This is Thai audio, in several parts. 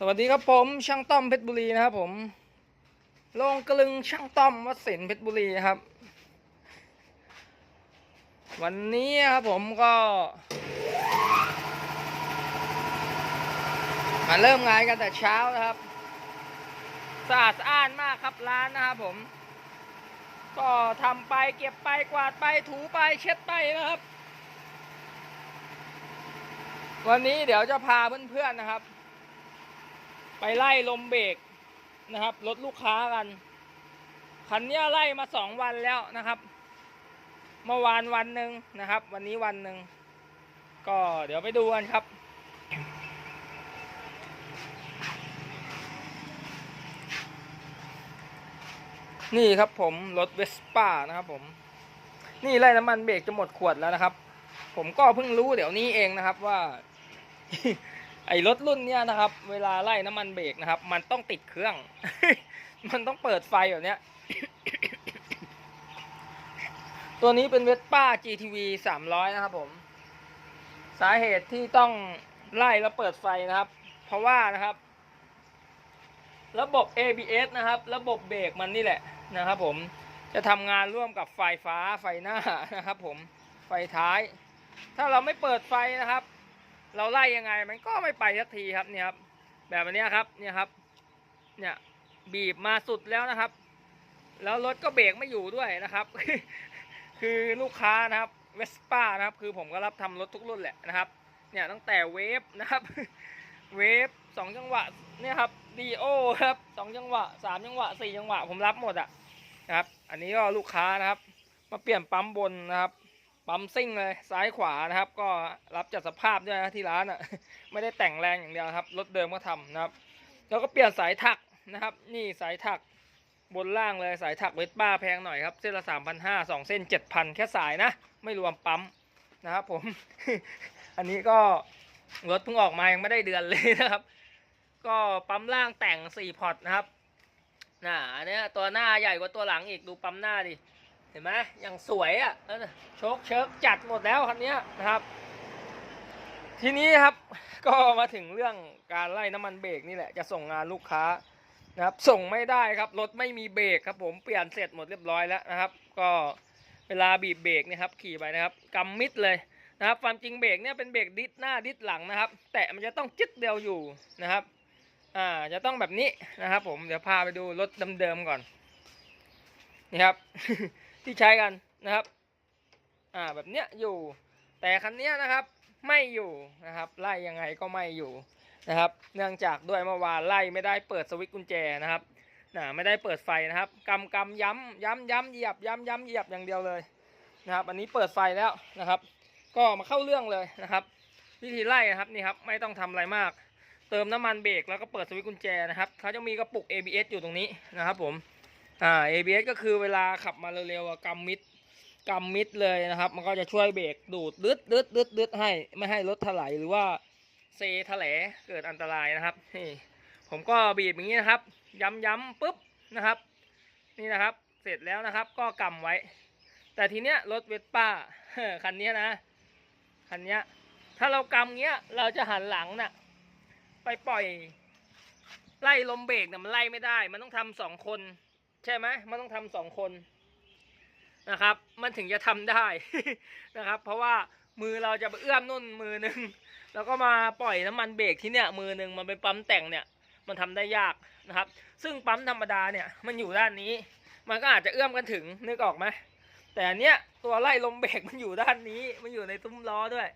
สวัสดีครับผมช่างต้อมเพชรบุรีนะครับผมโรงกลึงช่างต้อมวัดสินเพชรบุรีนะครับ วันนี้ครับผมก็มาเริ่มงานกันแต่เช้านะครับสะอาดสะอ้านมากครับร้านนะครับผม ก็ทำไปเก็บไปกวาดไปถูไปเช็ดไปนะครับ วันนี้เดี๋ยวจะพาเพื่อนๆนะครับ ไปไล่ลมเบรกนะครับรถลูกค้ากัน คันนี้ไล่มาสองวันแล้วนะครับ เมื่อวานวันหนึ่งนะครับ วันนี้วันหนึ่งก็เดี๋ยวไปดูกันครับนี่ครับผมรถเวสป้านะครับผม นี่ไล่น้ำมันเบรกจะหมดขวดแล้วนะครับ ผมก็เพิ่งรู้เดี๋ยวนี้เองนะครับว่า ไอ้รถรุ่นเนี้ยนะครับ เวลาไล่น้ำมันเบรกนะครับ มันต้องติดเครื่อง มันต้องเปิดไฟแบบเนี้ย ตัวนี้เป็นเวสป้า GTV 300 นะครับผม สาเหตุที่ต้องไล่แล้วเปิดไฟนะครับ เพราะว่านะครับ ระบบ ABS นะครับ ระบบเบรกมันนี่แหละนะครับผมจะทำงานร่วมกับไฟฟ้าไฟหน้านะครับผมไฟท้าย ถ้าเราไม่เปิดไฟนะครับ เราไล่ยังไงมันก็ไม่ไปสักทีครับเนี่ยครับแบบอันนี้ครับเนี่ยครับเนี่ยบีบมาสุดแล้วนะครับ แล้วรถก็เบรกไม่อยู่ด้วยนะครับ คือลูกค้านะครับเวสป้านะครับ คือผมก็รับทำรถทุกรุ่นแหละนะครับ เนี่ยตั้งแต่เวฟนะครับ เวฟสองจังหวะเนี่ยครับดีโอครับสองจังหวะสามจังหวะสี่จังหวะผมรับหมดอะนะครับ อันนี้ก็ลูกค้านะครับ มาเปลี่ยนปั๊มบนนะครับ ปั๊มซิ่งเลยซ้ายขวานะครับ ก็รับจัดสภาพด้วยนะที่ร้านอะไม่ได้แต่งแรงอย่างเดียวครับรถเดิมก็ทำนะครับ แล้วก็เปลี่ยนสายถักนะครับ นี่สายถักบนล่างเลยสายถักเวสป้าแพงหน่อยครับ เส้นละสามพันห้าสองเส้นเจ็ดพันแค่สายนะ ไม่รวมปั๊มนะครับผม อันนี้ก็รถเพิ่งออกมายังไม่ได้เดือนเลยนะครับ ก็ปั๊มล่างแต่งสี่พอร์ตนะครับน่ะอันเนี้ยตัวหน้าใหญ่กว่าตัวหลังอีกดูปั๊มหน้าดิ เห็นไหมอยังสวยอะ่ะโชคเชิกจัดหมดแล้วคันนี้นะครับ ทีนี้ครับก็มาถึงเรื่องการไล่น้ำมันเบรกนี่แหละจะส่งงานลูกค้านะครับ ส่งไม่ได้ครับรถไม่มีเบรกครับ ผมเปลี่ยนเสร็จหมดเรียบร้อยแล้วนะครับ ก็เวลาบีบเบรกนะครับ ขี่ไปนะครับกำมิดเลยนะครับ ความจริงเบรกเนี่ยเป็นเบรกดิสหน้าดิสหลังนะครับ แต่มันจะต้องจึ๊ดเดียวอยู่นะครับอ่าจะต้องแบบนี้นะครับ ผมเดี๋ยวพาไปดูรถเดิมๆก่อนนี่ครับ ที่ใช้กันนะครับ อ่าแบบเนี้ยอยู่ แต่คันเนี้ยนะครับไม่อยู่นะครับไล่ยังไงก็ไม่อยู่นะครับ เนื่องจากด้วยเมื่อวานไล่ไม่ได้เปิดสวิตช์กุญแจนะครับนะไม่ได้เปิดไฟนะครับกำกำย้ำย้ำย้ำเหยียบย้ำย้ำเหยียบอย่างเดียวเลยนะครับ อันนี้เปิดไฟแล้วนะครับ ก็มาเข้าเรื่องเลยนะครับ วิธีไล่นะครับนี่ครับไม่ต้องทำอะไรมาก เติมน้ำมันเบรกแล้วก็เปิดสวิตช์กุญแจนะครับเขาจะมีกระปุก ABS อยู่ตรงนี้นะครับผม อ่า ABS ก็คือเวลาขับมาเร็วๆกำมิดกำมิดเลยนะครับ มันก็จะช่วยเบรกดูดดึดดึดดึดดึดให้ไม่ให้รถถลายหรือว่าเซถลเกิดอันตรายนะครับนี่ผมก็บีบอย่างนี้นะครับ ย้ำย้ำปุ๊บนะครับ นี่นะครับ เสร็จแล้วนะครับ ก็กำไว้ แต่ทีเนี้ยรถเวสป้าคันนี้นะคันเนี้ยถ้าเรากำเงี้ยเราจะหันหลังน่ะไปปล่อย ไล่ลมเบรกเนี่ยมันไล่ไม่ได้ มันต้องทำสองคน ใช่ไหมมันต้องทำสองคนนะครับ มันถึงจะทำได้นะครับ เพราะว่ามือเราจะเอื้อมนุ่นมือหนึ่งแล้วก็มาปล่อยน้ำมันเบรกที่เนี่ยมือหนึ่งมันเป็นปั๊มแต่งเนี่ยมันทำได้ยากนะครับ ซึ่งปั๊มธรรมดาเนี่ยมันอยู่ด้านนี้ มันก็อาจจะเอื้อมกันถึงนึกออกไหมแต่อันเนี้ยตัวไล่ลมเบรกมันอยู่ด้านนี้ มันอยู่ในตุ้มล้อด้วย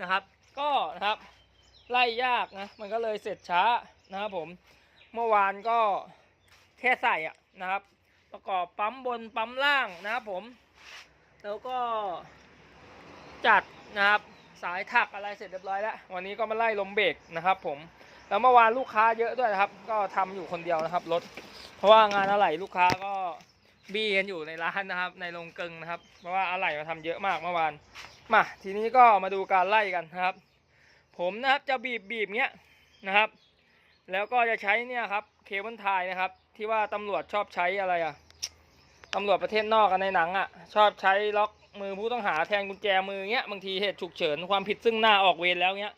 นะครับ ก็นะครับไล่ยากนะมันก็เลยเสร็จช้านะครับผมเมื่อวานก็แค่ใส่อะ นะครับ ประกอบปั๊มบนปั๊มล่างนะครับผม แล้วก็จัดนะครับสายถักอะไรเสร็จเรียบร้อยแล้ว วันนี้ก็มาไล่ลมเบรกนะครับ ผมแล้วเมื่อวานลูกค้าเยอะด้วยนะครับ ก็ทำอยู่คนเดียวนะครับรถเพราะว่างานอะไหล่ลูกค้าก็บี้กันอยู่ในร้านนะครับ ในโรงกลึงนะครับ เพราะว่าอะไหล่มาทำเยอะมากเมื่อวานมาทีนี้ก็มาดูการไล่กันนะครับ ผมนะครับจะบีบบีบเงี้ยนะครับ แล้วก็จะใช้เนี่ยครับเคเบิลไทยนะครับ ที่ว่าตำรวจชอบใช้อะไรอะตำรวจประเทศนอกกันในหนังอะชอบใช้ล็อกมือผู้ต้องหาแทนกุญแจมือเงี้ยบางทีเหตุฉุกเฉินความผิดซึ่งหน้าออกเวรแล้วเงี้ย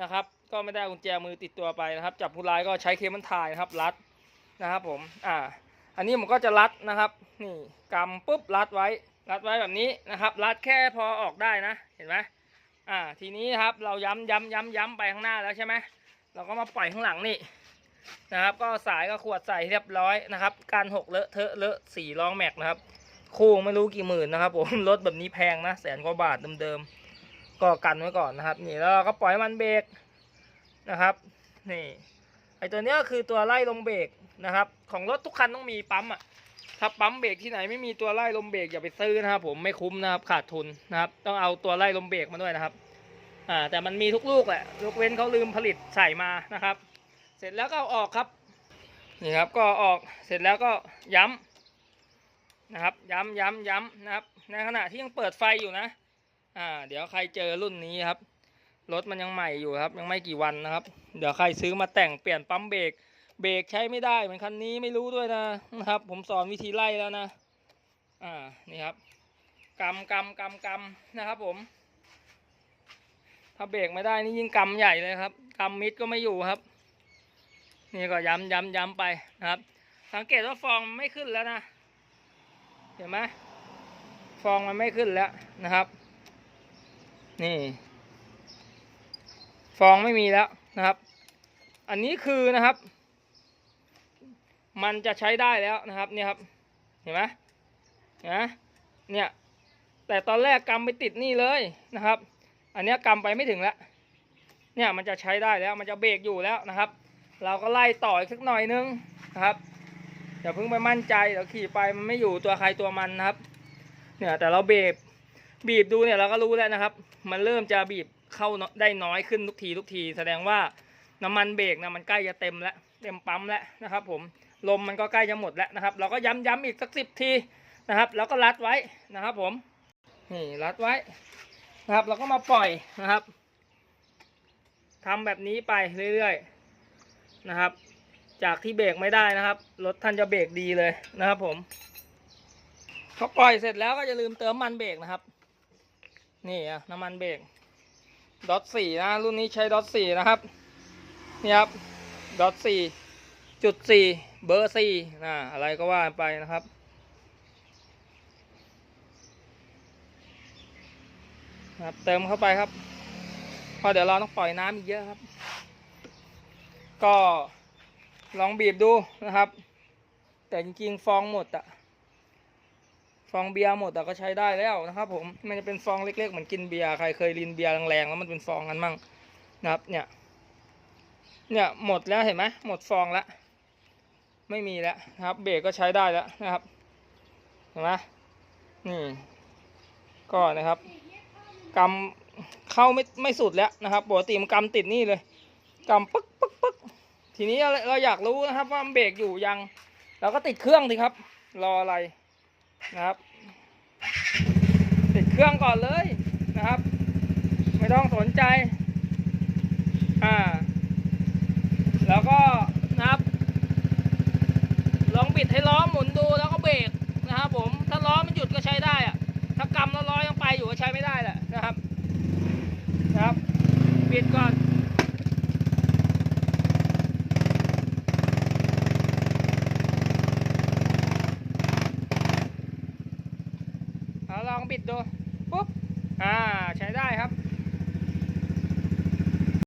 นะครับ ก็ไม่ได้กุญแจมือติดตัวไปนะครับ จับผู้ร้ายก็ใช้เคเบิลไทยนะครับรัดนะครับผมอ่าอันนี้ผมก็จะรัดนะครับนี่กำปุ๊บรัดไว้รัดไว้แบบนี้นะครับ รัดแค่พอออกได้นะเห็นไหมอ่าทีนี้ครับเราย้ำย้ำย้ำย้ำไปข้างหน้าแล้วใช่ไหมเราก็มาปล่อยข้างหลังนี่ นะครับ ก็สายก็ขวดใส่เรียบร้อยนะครับ การหกเลอะเทอะเลอะสี่ล้องแม็กนะครับ คู่ไม่รู้กี่หมื่นนะครับผมรถแบบนี้แพงนะแสนกว่าบาทเดิมๆก็กันไว้ก่อนนะครับ นี่แล้วก็ปล่อยมันเบรกนะครับนี่ไอตัวนี้ก็คือตัวไล่ลมเบรกนะครับ ของรถทุกคันต้องมีปั๊มอะถ้าปั๊มเบรกที่ไหนไม่มีตัวไล่ลมเบรกอย่าไปซื้อนะครับ ผมไม่คุ้มนะครับขาดทุนนะครับ ต้องเอาตัวไล่ลมเบรกมาด้วยนะครับอ่าแต่มันมีทุกลูกแหละยกเว้นเขาลืมผลิตใส่มานะครับ สร็จแล้วก็เอาออกครับนี่ครับก็ออกเสร็จแล้วก็ย้ำนะครับ ย้ำย้ำย้ำนะครับ ในขณะที่ยังเปิดไฟอยู่นะอ่าเดี๋ยวใครเจอรุ่นนี้ครับรถมันยังใหม่อยู่ครับ ยังไม่กี่วันนะครับ เดี๋ยวใครซื้อมาแต่งเปลี่ยนปั๊มเบรกเบรกใช้ไม่ได้เหมือนคันนี้ไม่รู้ด้วยนะนะครับ ผมสอนวิธีไล่แล้วนะอ่านี่ครับกำกำกำกำนะครับผม ถ้าเบรกไม่ได้นี่ยิ่งกำใหญ่เลยครับกำมิดก็ไม่อยู่ครับ นี่ก็ย้ำย้ำย้ำไปนะครับ สังเกตว่าฟองไม่ขึ้นแล้วนะ เห็นไหมฟองมันไม่ขึ้นแล้วนะครับ นี่ ฟองไม่มีแล้วนะครับ อันนี้คือนะครับ มันจะใช้ได้แล้วนะครับเนี่ยครับ เห็นไหมนไหมเนี่ย แต่ตอนแรกกำไปติดนี่เลยนะครับ อันนี้กำไปไม่ถึงแล้ว เนี่ยมันจะใช้ได้แล้วมันจะเบรกอยู่แล้วนะครับ เราก็ไล่ต่ออีกสักหน่อยนึงนะครับอย่าเพิ่งไปมั่นใจเดี๋ยวขี่ไปมันไม่อยู่ตัวใครตัวมันนะครับ เนี่ยแต่เราเบรกบีบดูเนี่ยเราก็รู้แล้วนะครับ มันเริ่มจะบีบเข้าได้น้อยขึ้นทุกทีทุกที แสดงว่าน้ำมันเบรกนะมันใกล้จะเต็มแล้วเต็มปั๊มแล้วนะครับ ผมลมมันก็ใกล้จะหมดแล้วนะครับ เราก็ย้ำย้ำอีกสักสิบทีนะครับ แล้วก็รัดไว้นะครับ ผมนี่รัดไว้นะครับ เราก็มาปล่อยนะครับทำแบบนี้ไปเรื่อยๆ นะครับ จากที่เบรกไม่ได้นะครับ รถท่านจะเบรกดีเลยนะครับ ผมพอปล่อยเสร็จแล้วก็อย่าลืมเติมมันเบรกนะครับ นี่อะน้ำมันเบรกดอทสี่นะรุ่นนี้ใช้ดอทสี่นะครับนี่ครับดอทสี่จุดสี่เบอร์สี่นะอะไรก็ว่าไปนะครับครับเติมเข้าไปครับเพราะเดี๋ยวเราต้องปล่อยน้ำอีกเยอะครับ ก็ลองบีบดูนะครับ แต่จริงๆฟองหมดอะฟองเบียร์หมดอะก็ใช้ได้แล้วนะครับ ผมมันจะเป็นฟองเล็กๆเหมือนกินเบียร์ใครเคยลินเบียร์แรงๆแล้วมันเป็นฟองกันมั่งนะครับ เนี่ยเนี่ยหมดแล้วเห็นไหมหมดฟองแล้วไม่มีแล้วนะครับ เบรกก็ใช้ได้แล้วนะครับเห็นไหมนี่ก็นะครับกำเข้าไม่ไม่สุดแล้วนะครับปกติมันกำติดนี่เลยกำปึ๊ก ทีนี้เราอยากรู้นะครับว่ามันเบรกอยู่ยัง เราก็ติดเครื่องสิครับ รออะไรนะครับ ติดเครื่องก่อนเลยนะครับ ไม่ต้องสนใจ อ่า แล้วก็นะครับ ลองบิดให้ล้อหมุนดูแล้วก็เบรกนะครับผม ถ้าล้อมันหยุดก็ใช้ได้อะถ้ากำแล้วล้อยังไปอยู่ก็ใช้ไม่ได้แหละนะครับ นะครับ บิดก่อน